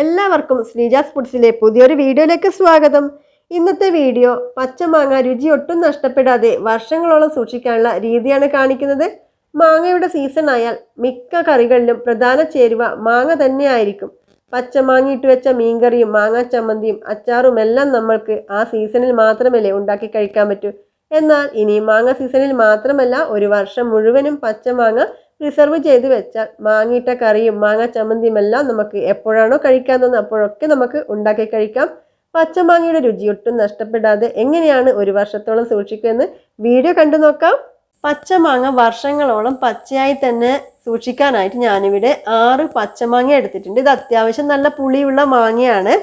എല്ലാവർക്കും ശ്രീജാസ് ഫുഡ്സിലെ പുതിയൊരു വീഡിയോയിലേക്ക് സ്വാഗതം. ഇന്നത്തെ വീഡിയോ പച്ചമാങ്ങ രുചി ഒട്ടും നഷ്ടപ്പെടാതെ വർഷങ്ങളോളം സൂക്ഷിക്കാനുള്ള രീതിയാണ് കാണിക്കുന്നത്. മാങ്ങയുടെ സീസൺ ആയാൽ മിക്ക കറികളിലും പ്രധാന ചേരുവ മാങ്ങ തന്നെയായിരിക്കും. പച്ചമാങ്ങ ഇട്ട് വെച്ച മീൻകറിയും മാങ്ങാ ചമ്മന്തിയും അച്ചാറും എല്ലാം നമ്മൾക്ക് ആ സീസണിൽ മാത്രമല്ലേ ഉണ്ടാക്കി കഴിക്കാൻ പറ്റൂ. എന്നാൽ ഇനി മാങ്ങ സീസണിൽ മാത്രമല്ല ഒരു വർഷം മുഴുവനും പച്ചമാങ്ങ പ്രിസർവ് ചെയ്ത് വെച്ചാൽ മാങ്ങിയിട്ട കറിയും മാങ്ങ ചമ്മന്തിയും എല്ലാം നമുക്ക് എപ്പോഴാണോ കഴിക്കാൻ തോന്നുന്നത് അപ്പോഴൊക്കെ നമുക്ക് ഉണ്ടാക്കി കഴിക്കാം. പച്ചമാങ്ങയുടെ രുചി ഒട്ടും നഷ്ടപ്പെടാതെ എങ്ങനെയാണ് ഒരു വർഷത്തോളം സൂക്ഷിക്കുമെന്ന് വീഡിയോ കണ്ടു നോക്കാം. പച്ചമാങ്ങ വർഷങ്ങളോളം പച്ചയായി തന്നെ സൂക്ഷിക്കാനായിട്ട് ഞാനിവിടെ ആറ് പച്ചമാങ്ങ എടുത്തിട്ടുണ്ട്. ഇത് അത്യാവശ്യം നല്ല പുളിയുള്ള മാങ്ങയാണ്.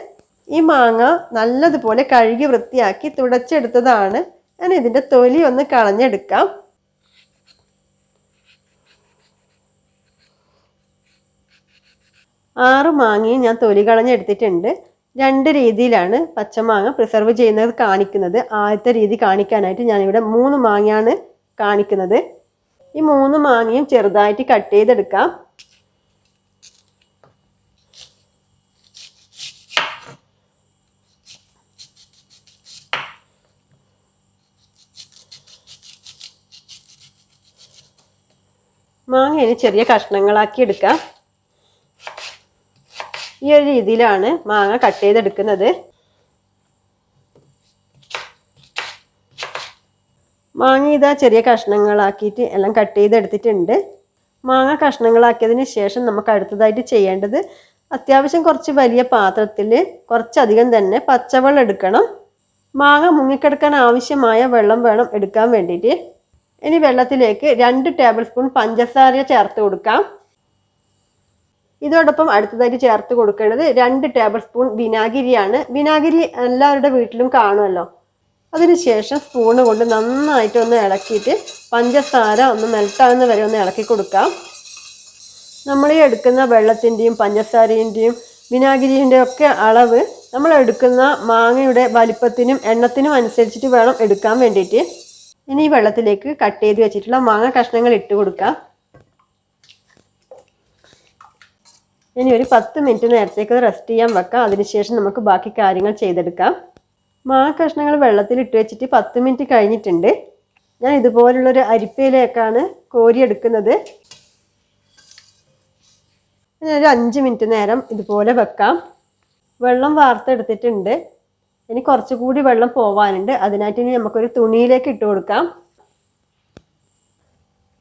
ഈ മാങ്ങ നല്ലതുപോലെ കഴുകി വൃത്തിയാക്കി തുടച്ചെടുത്തതാണ്. ഞാൻ ഇതിന്റെ തൊലി ഒന്ന് കളഞ്ഞെടുക്കാം. ആറ് മാങ്ങയും ഞാൻ തൊലി കളഞ്ഞെടുത്തിട്ടുണ്ട് രണ്ട് രീതിയിലാണ് പച്ചമാങ്ങ പ്രിസർവ് ചെയ്യുന്നത് കാണിക്കുന്നത്. ആദ്യത്തെ രീതി കാണിക്കാനായിട്ട് ഞാനിവിടെ മൂന്ന് മാങ്ങയാണ് കാണിക്കുന്നത്. ഈ മൂന്ന് മാങ്ങയും ചെറുതായിട്ട് കട്ട് ചെയ്തെടുക്കാം. മാങ്ങ ചെറിയ കഷ്ണങ്ങളാക്കി എടുക്കാം. ഈ ഒരു രീതിയിലാണ് മാങ്ങ കട്ട് ചെയ്തെടുക്കുന്നത്. മാങ്ങ ഇതാ ചെറിയ കഷ്ണങ്ങളാക്കിയിട്ട് എല്ലാം കട്ട് ചെയ്തെടുത്തിട്ടുണ്ട്. മാങ്ങ കഷ്ണങ്ങളാക്കിയതിന് ശേഷം നമുക്ക് അടുത്തതായിട്ട് ചെയ്യേണ്ടത് അത്യാവശ്യം കുറച്ച് വലിയ പാത്രത്തിൽ കുറച്ചധികം തന്നെ പച്ചവെള്ളം എടുക്കണം. മാങ്ങ മുങ്ങിക്കിടക്കാൻ ആവശ്യമായ വെള്ളം വേണം എടുക്കാൻ വേണ്ടിയിട്ട്. ഇനി വെള്ളത്തിലേക്ക് രണ്ട് ടേബിൾ സ്പൂൺ പഞ്ചസാര ചേർത്ത് കൊടുക്കാം. ഇതോടൊപ്പം അടുത്തതായിട്ട് ചേർത്ത് കൊടുക്കേണ്ടത് രണ്ട് ടേബിൾ സ്പൂൺ വിനാഗിരിയാണ്. വിനാഗിരി എല്ലാവരുടെ വീട്ടിലും കാണുമല്ലോ. അതിനുശേഷം സ്പൂണ് കൊണ്ട് നന്നായിട്ട് ഒന്ന് ഇളക്കിയിട്ട് പഞ്ചസാര ഒന്ന് മെൽട്ടാകുന്ന വരെ ഒന്ന് ഇളക്കി കൊടുക്കാം. നമ്മൾ ഈ എടുക്കുന്ന വെള്ളത്തിന്റെയും പഞ്ചസാരേന്റെയും വിനാഗിരിന്റെയും ഒക്കെ അളവ് നമ്മൾ എടുക്കുന്ന മാങ്ങയുടെ വലിപ്പത്തിനും എണ്ണത്തിനും അനുസരിച്ചിട്ട് വേണം എടുക്കാൻ വേണ്ടിയിട്ട്. ഇനി ഈ വെള്ളത്തിലേക്ക് കട്ട് ചെയ്ത് വെച്ചിട്ടുള്ള മാങ്ങ കഷ്ണങ്ങൾ ഇട്ട് കൊടുക്കാം. ഇനി ഒരു പത്ത് മിനിറ്റ് നേരത്തേക്ക് റെസ്റ്റ് ചെയ്യാൻ വെക്കാം. അതിനുശേഷം നമുക്ക് ബാക്കി കാര്യങ്ങൾ ചെയ്തെടുക്കാം. മാ കഷ്ണങ്ങൾ വെള്ളത്തിൽ ഇട്ട് വെച്ചിട്ട് പത്ത് മിനിറ്റ് കഴിഞ്ഞിട്ടുണ്ട്. ഞാൻ ഇതുപോലുള്ളൊരു അരിപ്പയിലേക്കാണ് കോരിയെടുക്കുന്നത്. ഒരു അഞ്ച് മിനിറ്റ് നേരം ഇതുപോലെ വെക്കാം. വെള്ളം വാർത്തെടുത്തിട്ടുണ്ട്. ഇനി കുറച്ചുകൂടി വെള്ളം പോവാനുണ്ട്. അതിനായിട്ട് ഇനി നമുക്കൊരു തുണിയിലേക്ക് ഇട്ട് കൊടുക്കാം.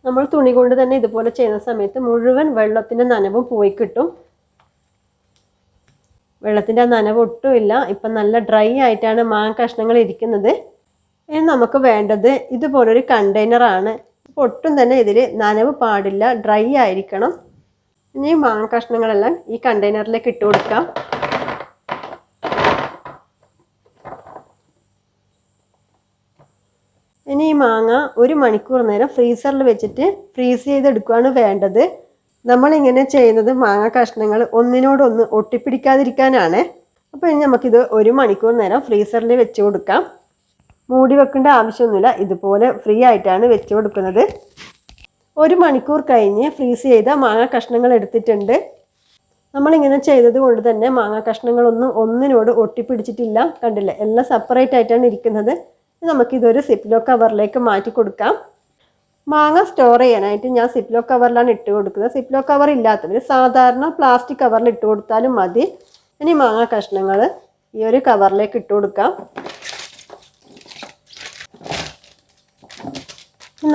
നമ്മൾ തുണി കൊണ്ട് തന്നെ ഇതുപോലെ ചെയ്യുന്ന സമയത്ത് മുഴുവൻ വെള്ളത്തിന്റെ നനവും പോയി കിട്ടും. വെള്ളത്തിന്റെ ആ നനവ് ഒട്ടുമില്ല ഇപ്പം നല്ല ഡ്രൈ ആയിട്ടാണ് മാങ്ങ കഷ്ണങ്ങൾ ഇരിക്കുന്നത്. ഇനി നമുക്ക് വേണ്ടത് ഇതുപോലൊരു കണ്ടെയ്നറാണ് അപ്പോൾ ഒട്ടും തന്നെ ഇതിൽ നനവ് പാടില്ല ഡ്രൈ ആയിരിക്കണം. ഇനി മാങ്ങ കഷ്ണങ്ങളെല്ലാം ഈ കണ്ടെയ്നറിലേക്ക് ഇട്ട് കൊടുക്കാം. ഇനി ഈ മാങ്ങ ഒരു മണിക്കൂർ നേരം ഫ്രീസറിൽ വെച്ചിട്ട് ഫ്രീസ് ചെയ്തെടുക്കുകയാണ് വേണ്ടത്. നമ്മളിങ്ങനെ ചെയ്യുന്നത് മാങ്ങ കഷ്ണങ്ങൾ ഒന്നിനോടൊന്ന് ഒട്ടിപ്പിടിക്കാതിരിക്കാനാണ്. അപ്പോൾ ഇനി നമുക്കിത് ഒരു മണിക്കൂർ നേരം ഫ്രീസറിൽ വെച്ച് കൊടുക്കാം. മൂടി വെക്കേണ്ട ആവശ്യമൊന്നുമില്ല. ഇതുപോലെ ഫ്രീ ആയിട്ടാണ് വെച്ച് കൊടുക്കുന്നത്. ഒരു മണിക്കൂർ കഴിഞ്ഞ് ഫ്രീസ് ചെയ്ത മാങ്ങ കഷ്ണങ്ങൾ എടുത്തിട്ടുണ്ട്. നമ്മളിങ്ങനെ ചെയ്തത് കൊണ്ട് തന്നെ മാങ്ങ കഷ്ണങ്ങളൊന്നും ഒന്നിനോട് ഒട്ടിപ്പിടിച്ചിട്ടില്ല. കണ്ടില്ലേ? എല്ലാം സെപ്പറേറ്റ് ആയിട്ടാണ് ഇരിക്കുന്നത്. നമുക്കിതൊരു സിപ്ലോ കവറിലേക്ക് മാറ്റി കൊടുക്കാം. മാങ്ങ സ്റ്റോർ ചെയ്യാനായിട്ട് ഞാൻ സിപ്ലോ കവറിലാണ് ഇട്ട് കൊടുക്കുന്നത്. സിപ്ലോ കവർ ഇല്ലാത്തവർ സാധാരണ പ്ലാസ്റ്റിക് കവറിൽ ഇട്ട് കൊടുത്താലും മതി. ഇനി മാങ്ങ കഷ്ണങ്ങൾ ഈ ഒരു കവറിലേക്ക് ഇട്ട് കൊടുക്കാം.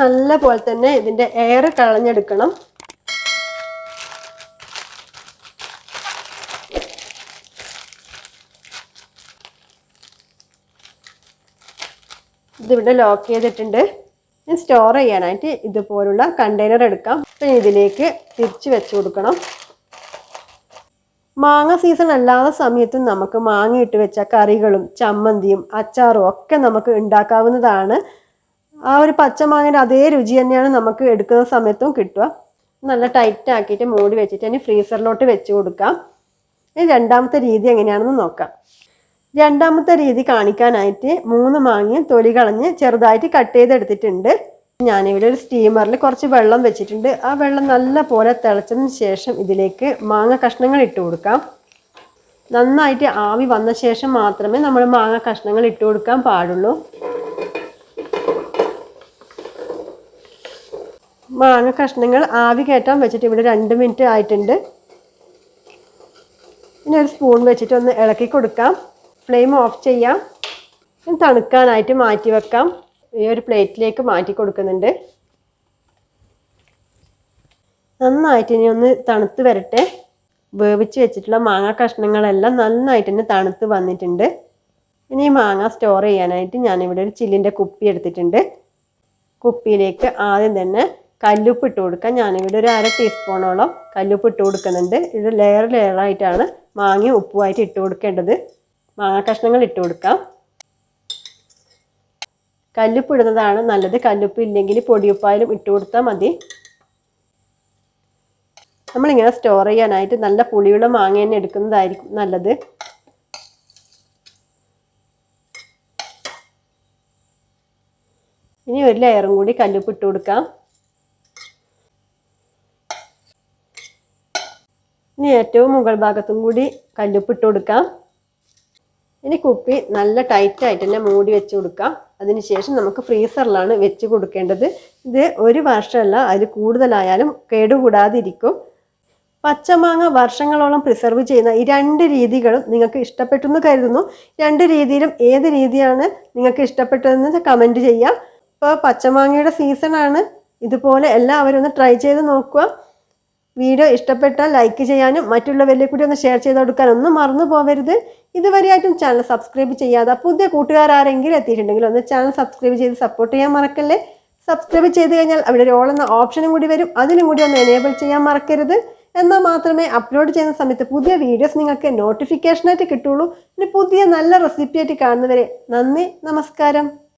നല്ല പോലെ തന്നെ ഇതിന്റെ എയർ കളഞ്ഞെടുക്കണം. ഇതിവിടെ ലോക്ക് ചെയ്തിട്ടുണ്ട്. സ്റ്റോർ ചെയ്യാനായിട്ട് ഇതുപോലുള്ള കണ്ടെയ്നർ എടുക്കാം. പിന്നെ ഇതിലേക്ക് തിരിച്ച് വെച്ച് കൊടുക്കണം. മാങ്ങ സീസൺ അല്ലാത്ത സമയത്തും നമുക്ക് മാങ്ങ ഇട്ട് വെച്ച കറികളും ചമ്മന്തിയും അച്ചാറും ഒക്കെ നമുക്ക് ഉണ്ടാക്കാവുന്നതാണ്. ആ ഒരു പച്ചമാങ്ങയുടെ അതേ രുചി തന്നെയാണ് നമുക്ക് എടുക്കുന്ന സമയത്തും കിട്ടുക. നല്ല ടൈറ്റ് ആക്കിയിട്ട് മൂടി വെച്ചിട്ട് ഇനി ഫ്രീസറിലോട്ട് വെച്ച് കൊടുക്കാം. ഇനി രണ്ടാമത്തെ രീതി എങ്ങനെയാണെന്ന് നോക്കാം. രണ്ടാമത്തെ രീതി കാണിക്കാനായിട്ട് മൂന്ന് മാങ്ങ തൊലി കളഞ്ഞ് ചെറുതായിട്ട് കട്ട് ചെയ്തെടുത്തിട്ടുണ്ട്. ഞാനിവിടെ ഒരു സ്റ്റീമറിൽ കുറച്ച് വെള്ളം വെച്ചിട്ടുണ്ട്. ആ വെള്ളം നല്ല പോലെ തിളച്ചതിന് ശേഷം ഇതിലേക്ക് മാങ്ങ കഷ്ണങ്ങൾ ഇട്ട് കൊടുക്കാം. നന്നായിട്ട് ആവി വന്ന ശേഷം മാത്രമേ നമ്മൾ മാങ്ങ കഷ്ണങ്ങൾ ഇട്ട് കൊടുക്കാൻ പാടുള്ളൂ. മാങ്ങ കഷ്ണങ്ങൾ ആവി കയറ്റാൻ വെച്ചിട്ട് ഇവിടെ രണ്ട് മിനിറ്റ് ആയിട്ടുണ്ട്. ഇനി ഒരു സ്പൂൺ വെച്ചിട്ട് ഒന്ന് ഇളക്കി കൊടുക്കാം. ഫ്ലെയിം ഓഫ് ചെയ്യാം. തണുക്കാനായിട്ട് മാറ്റി വെക്കാം. ഈ ഒരു പ്ലേറ്റിലേക്ക് മാറ്റി കൊടുക്കുന്നുണ്ട്. നന്നായിട്ട് ഇനി ഒന്ന് തണുത്ത് വരട്ടെ. വേവിച്ച് വെച്ചിട്ടുള്ള മാങ്ങ കഷ്ണങ്ങളെല്ലാം നന്നായിട്ട് തന്നെ തണുത്ത് വന്നിട്ടുണ്ട്. ഇനി ഈ മാങ്ങ സ്റ്റോർ ചെയ്യാനായിട്ട് ഞാനിവിടെ ഒരു ചില്ലിന്റെ കുപ്പി എടുത്തിട്ടുണ്ട്. കുപ്പിയിലേക്ക് ആദ്യം തന്നെ കല്ലുപ്പ് ഇട്ട് കൊടുക്കാം. ഞാനിവിടെ ഒരു അര ടീസ്പൂണോളം കല്ലുപ്പ് ഇട്ട് കൊടുക്കുന്നുണ്ട്. ഇത് ലെയർ ലെയറായിട്ടാണ് മാങ്ങയും ഉപ്പുമായിട്ട് ഇട്ട് കൊടുക്കേണ്ടത്. മാങ്ങ കഷ്ണങ്ങൾ ഇട്ട് കൊടുക്കാം. കല്ലുപ്പ് ഇടുന്നതാണ് നല്ലത്. കല്ലുപ്പ് ഇല്ലെങ്കിൽ പൊടിയുപ്പായാലും ഇട്ട് കൊടുത്താൽ മതി. നമ്മളിങ്ങനെ സ്റ്റോർ ചെയ്യാനായിട്ട് നല്ല പുളിയുള്ള മാങ്ങ തന്നെ എടുക്കുന്നതായിരിക്കും നല്ലത്. ഇനി ഒരു ലെയറും കൂടി കല്ലുപ്പ് ഇട്ട് കൊടുക്കാം. ഇനി ഏറ്റവും മുകൾ ഭാഗത്തും കൂടി കല്ലുപ്പ് ഇട്ട് കൊടുക്കാം. ഇനി കുപ്പി നല്ല ടൈറ്റായിട്ട് തന്നെ മൂടി വെച്ച് കൊടുക്കാം. അതിനുശേഷം നമുക്ക് ഫ്രീസറിലാണ് വെച്ച് കൊടുക്കേണ്ടത്. ഇത് ഒരു വർഷമല്ല അതിൽ കൂടുതലായാലും കേടുകൂടാതിരിക്കും. പച്ചമാങ്ങ വർഷങ്ങളോളം പ്രിസർവ് ചെയ്യുന്ന ഈ രണ്ട് രീതികളും നിങ്ങൾക്ക് ഇഷ്ടപ്പെട്ടു എന്ന് കരുതുന്നു. രണ്ട് രീതിയിലും ഏത് രീതിയാണ് നിങ്ങൾക്ക് ഇഷ്ടപ്പെട്ടതെന്ന് കമന്റ് ചെയ്യാം. ഇപ്പോൾ പച്ചമാങ്ങയുടെ സീസണാണ് ഇതുപോലെ എല്ലാവരും ഒന്ന് ട്രൈ ചെയ്ത് നോക്കുക. വീഡിയോ ഇഷ്ടപ്പെട്ടാൽ ലൈക്ക് ചെയ്യാനും മറ്റുള്ളവരിലേക്ക് കൂടി ഒന്ന് ഷെയർ ചെയ്ത് കൊടുക്കാനും ഒന്നും മറന്നു പോകരുത് ഇതുവരെയായിട്ടും ചാനൽ സബ്സ്ക്രൈബ് ചെയ്യാതെ പുതിയ കൂട്ടുകാരെങ്കിലും എത്തിയിട്ടുണ്ടെങ്കിൽ ഒന്ന് ചാനൽ സബ്സ്ക്രൈബ് ചെയ്ത് സപ്പോർട്ട് ചെയ്യാൻ മറക്കല്ലേ? സബ്സ്ക്രൈബ് ചെയ്ത് കഴിഞ്ഞാൽ അവിടെ ഒരു ഓൾ എന്ന ഓപ്ഷനും കൂടി വരും. അതിനും കൂടി ഒന്ന് എനേബിൾ ചെയ്യാൻ മറക്കരുത്. എന്നാൽ മാത്രമേ അപ്ലോഡ് ചെയ്യുന്ന സമയത്ത് പുതിയ വീഡിയോസ് നിങ്ങൾക്ക് നോട്ടിഫിക്കേഷനായിട്ട് കിട്ടുള്ളൂ. ഇനി പുതിയ നല്ല റെസിപ്പി ആയിട്ട് കാണുന്നവരെ നന്ദി നമസ്കാരം.